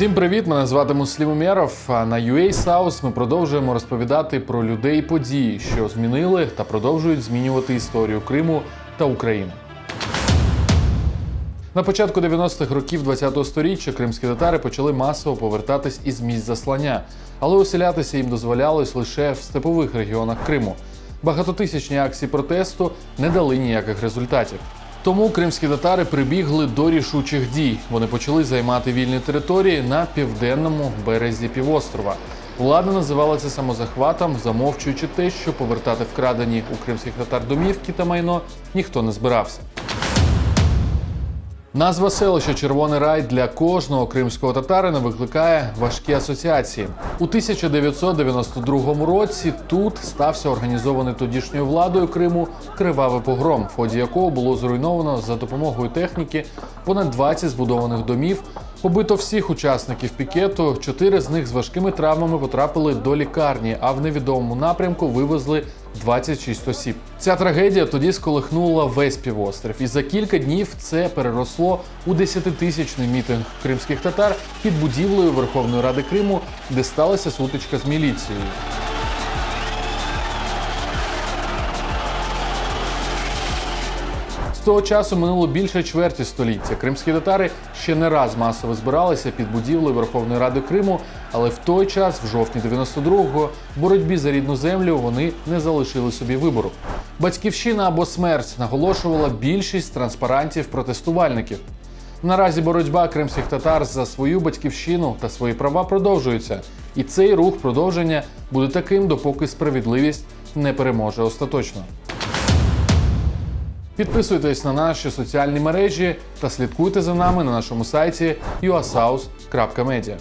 Всім привіт! Мене звати Муслім Умєров. А на UA South ми продовжуємо розповідати про людей і події, що змінили та продовжують змінювати історію Криму та України. На початку 90-х років ХХ століття кримські татари почали масово повертатись із місць заслання, але оселятися їм дозволялось лише в степових регіонах Криму. Багатотисячні акції протесту не дали ніяких результатів. Тому кримські татари прибігли до рішучих дій. Вони почали займати вільні території на південному березі півострова. Влада називала це самозахватом, замовчуючи те, що повертати вкрадені у кримських татар домівки та майно ніхто не збирався. Назва селища Червоний рай для кожного кримського татарина викликає важкі асоціації. У 1992 році тут стався організований тодішньою владою Криму кривавий погром, в ході якого було зруйновано за допомогою техніки понад 20 збудованих домів. Побито всіх учасників пікету. Чотири з них з важкими травмами потрапили до лікарні, а в невідомому напрямку вивезли 26 осіб. Ця трагедія тоді сколихнула весь півострів, і за кілька днів це переросло у десятитисячний мітинг кримських татар під будівлею Верховної Ради Криму, де сталася сутичка з міліцією. З того часу минуло більше чверті століття. Кримські татари ще не раз масово збиралися під будівлею Верховної Ради Криму, але в той час, в жовтні 92-го, в боротьбі за рідну землю вони не залишили собі вибору. Батьківщина або смерть наголошувала більшість транспарантів протестувальників. Наразі боротьба кримських татар за свою батьківщину та свої права продовжується, і цей рух продовження буде таким, допоки справедливість не переможе остаточно. Підписуйтесь на наші соціальні мережі та слідкуйте за нами на нашому сайті uasaus.media.